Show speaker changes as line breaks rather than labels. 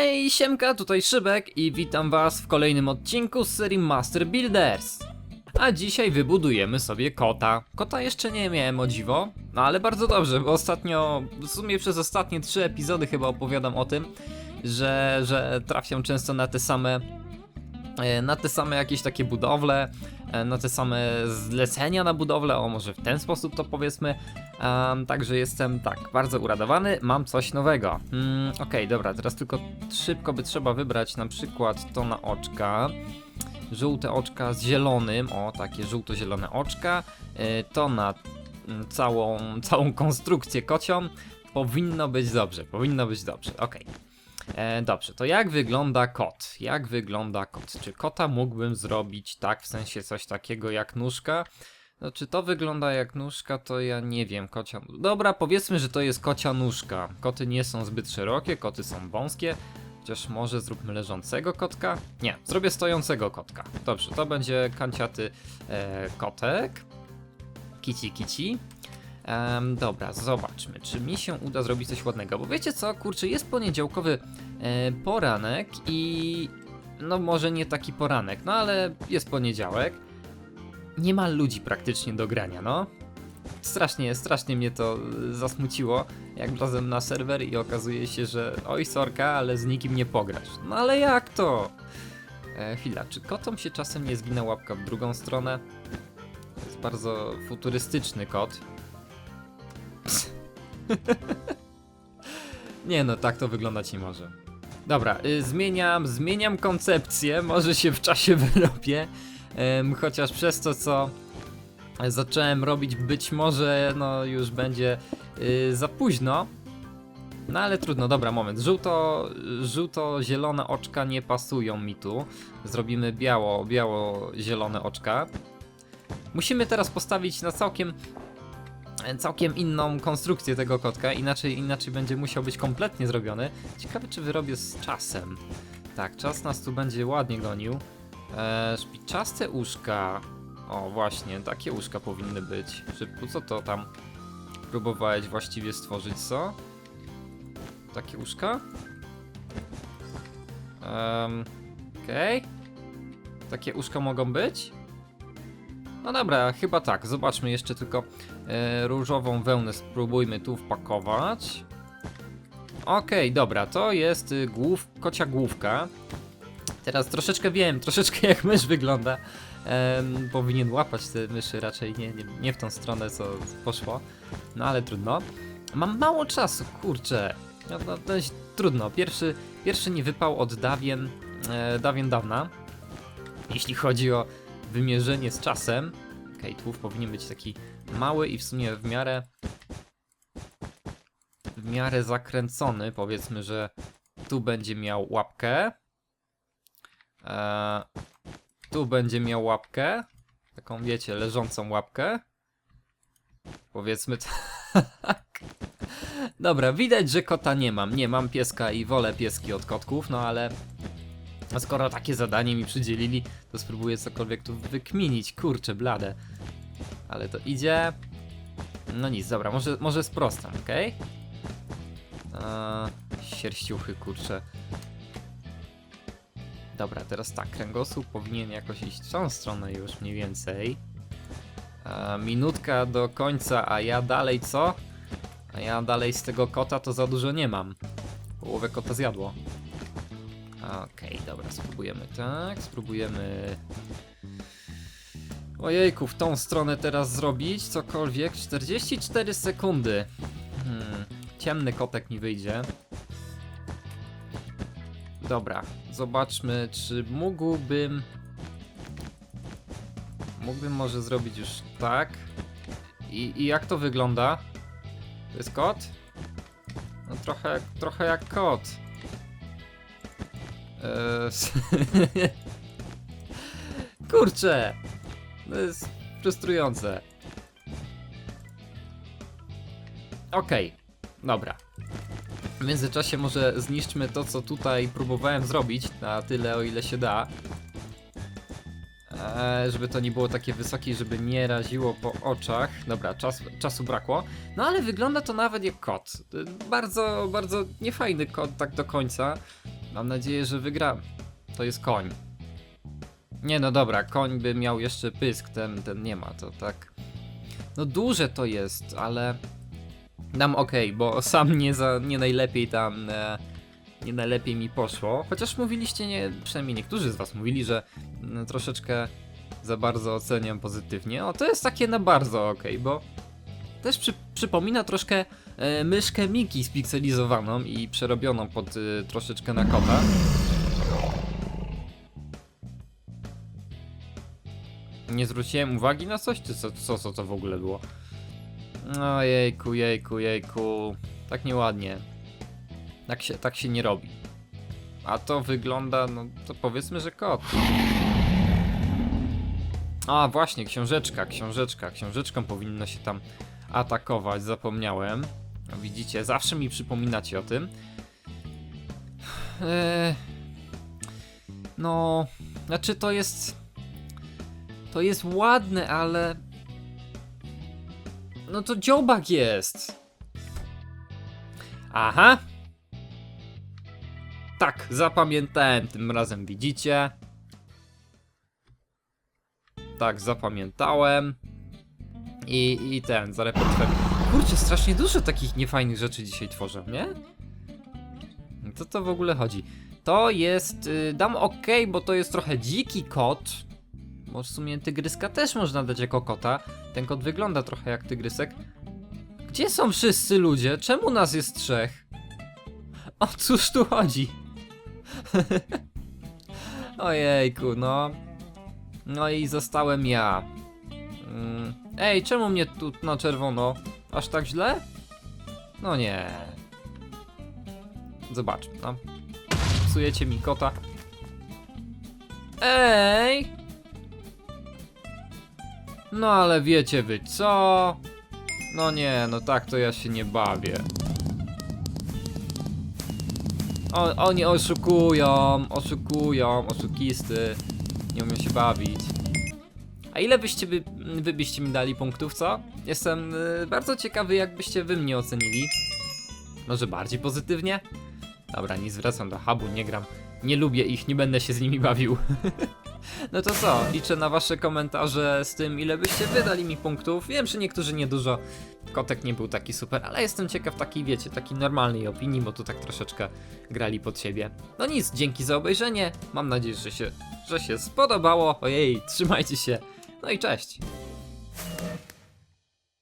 Hej, siemka, tutaj Szybek i witam was w kolejnym odcinku z serii Master Builders. A dzisiaj wybudujemy sobie kota. Kota jeszcze nie miałem o dziwo, no ale bardzo dobrze, bo ostatnio, w sumie przez ostatnie trzy epizody chyba opowiadam o tym, że, że trafiam często na te same e, na te same jakieś takie budowle, na te same zlecenia na budowlę, o może w ten sposób to powiedzmy. Um, także jestem tak, bardzo uradowany, mam coś nowego. Mm, Okej, dobra, teraz tylko szybko by trzeba wybrać na przykład to na oczka. Żółte oczka z zielonym, o takie żółto-zielone oczka. E, to na mm, całą, całą konstrukcję kocią. Powinno być dobrze, powinno być dobrze, okej. E, dobrze, to jak wygląda kot? Jak wygląda kot? Czy kota mógłbym zrobić tak, w sensie coś takiego jak nóżka? No, czy to wygląda jak nóżka, to ja nie wiem. Kocia. Dobra, powiedzmy, że to jest kocia nóżka. Koty nie są zbyt szerokie, koty są wąskie. Chociaż może zróbmy leżącego kotka? Nie, zrobię stojącego kotka. Dobrze, to będzie kanciaty e, kotek. Kici, kici. Em, dobra, zobaczmy, czy mi się uda zrobić coś ładnego. Bo wiecie co, kurczę, jest poniedziałkowy e, poranek i. No, może nie taki poranek, no ale jest poniedziałek. Nie ma ludzi praktycznie do grania, no. Strasznie, strasznie mnie to y, zasmuciło, jak wlazłem na serwer i okazuje się, że oj sorka, ale z nikim nie pograsz. No ale jak to? E, chwila, czy kotom się czasem nie zgina łapka w drugą stronę? To jest bardzo futurystyczny kot. nie no, tak to wyglądać nie może. Dobra, y, zmieniam, zmieniam koncepcję, może się w czasie wyrobię. Chociaż przez to, co zacząłem robić, być może no już będzie y, za późno. No ale trudno, dobra, moment. Żółto, żółto-zielone oczka nie pasują mi tu. Zrobimy biało, biało-zielone oczka. Musimy teraz postawić na całkiem całkiem inną konstrukcję tego kotka, inaczej, inaczej będzie musiał być kompletnie zrobiony. Ciekawe, czy wyrobię z czasem. Tak, czas nas tu będzie ładnie gonił. Eee, szpiczaste uszka. O, właśnie, takie uszka powinny być. Szybko, co to tam próbowałeś właściwie stworzyć, co? Takie uszka? Um, Okej. Takie uszka mogą być? No dobra, chyba tak. Zobaczmy jeszcze tylko różową wełnę spróbujmy tu wpakować. Okej, dobra, to jest y, głów, kocia główka. Teraz troszeczkę wiem, troszeczkę jak mysz wygląda. Powinien łapać te myszy raczej nie, nie, nie w tą stronę co poszło. No ale trudno. Mam mało czasu, kurczę. No, no dość trudno. Pierwszy, pierwszy nie wypał od dawien, e, dawien dawna. Jeśli chodzi o wymierzenie z czasem. Okej, tłów powinien być taki mały i w sumie w miarę w miarę zakręcony. Powiedzmy, że tu będzie miał łapkę. Eee, tu będzie miał łapkę. Taką, wiecie, leżącą łapkę. Powiedzmy tak. Dobra, widać, że kota nie mam. Nie mam pieska i wolę pieski od kotków, no ale a skoro takie zadanie mi przydzielili, to spróbuję cokolwiek tu wykminić. Kurczę, blade. Ale to idzie. No nic, dobra, może, może sprostam, okej? Okay? Sierściuchy, kurczę. Dobra, teraz tak, kręgosłup powinien jakoś iść w tą stronę już mniej więcej. E, minutka do końca, a ja dalej co? A ja dalej z tego kota to za dużo nie mam. Połowę kota zjadło. Okej, dobra, spróbujemy tak, spróbujemy... Ojejku, w tą stronę teraz zrobić cokolwiek. 44 sekundy. Hmm, ciemny kotek mi wyjdzie. Dobra, zobaczmy, czy mógłbym... Mógłbym może zrobić już tak. I, i jak to wygląda? To jest kot? No trochę, trochę jak kot. Eee, Kurczę! To jest frustrujące. Okej, dobra. W międzyczasie może zniszczmy to, co tutaj próbowałem zrobić, na tyle, o ile się da. Eee, żeby to nie było takie wysokie, żeby nie raziło po oczach. Dobra, czas, czasu brakło. No ale wygląda to nawet jak kot. Bardzo, bardzo niefajny kot tak do końca. Mam nadzieję, że wygra. To jest koń. Nie no dobra, koń by miał jeszcze pysk, ten, ten nie ma, to tak. No duże to jest, ale dam ok, bo sam nie za nie najlepiej tam e, nie najlepiej mi poszło. Chociaż mówiliście nie, przynajmniej niektórzy z was mówili, że mm, troszeczkę za bardzo oceniam pozytywnie. O, to jest takie na bardzo ok, bo też przy, przypomina troszkę e, myszkę Miki spikselizowaną i przerobioną pod e, troszeczkę na kota. Nie zwróciłem uwagi na coś, czy co, co, co to w ogóle było? No jejku, jejku, jejku. Tak nieładnie. Tak się, tak się nie robi. A to wygląda, no to powiedzmy, że kot. A właśnie, książeczka, książeczka. Książeczką powinno się tam atakować, zapomniałem. Widzicie, zawsze mi przypominacie o tym. Eee, no, znaczy to jest. To jest ładne, ale. No to dziobak jest. Aha. Tak, zapamiętałem tym razem, widzicie? Tak, zapamiętałem. I, i ten, zarepetowałem. Kurczę, strasznie dużo takich niefajnych rzeczy dzisiaj tworzę, nie? Co to w ogóle chodzi? To jest. Y, dam ok, bo to jest trochę dziki kot. Bo w sumie tygryska też można dać jako kota. Ten kot wygląda trochę jak tygrysek. Gdzie są wszyscy ludzie? Czemu nas jest trzech? O cóż tu chodzi? Ojejku, no. No i zostałem ja. Mm. Ej, czemu mnie tu na czerwono? Aż tak źle? No nie. Zobaczmy, no. Psujecie mi kota. Ej! No ale wiecie wy co? No nie, no tak to ja się nie bawię. O, oni oszukują, oszukują, oszukisty. Nie umiem się bawić. A ile byście by, wy byście mi dali punktów, co? Jestem y, bardzo ciekawy, jak byście wy mnie ocenili. Może bardziej pozytywnie? Dobra, nie zwracam do hubu, nie gram. Nie lubię ich, nie będę się z nimi bawił. no to co, liczę na wasze komentarze z tym, ile byście wydali mi punktów. Wiem, że niektórzy niedużo. Kotek nie był taki super, ale jestem ciekaw takiej, wiecie, takiej normalnej opinii, bo tu tak troszeczkę grali pod siebie. No nic, dzięki za obejrzenie. Mam nadzieję, że się, że się spodobało. Ojej, trzymajcie się. No i cześć.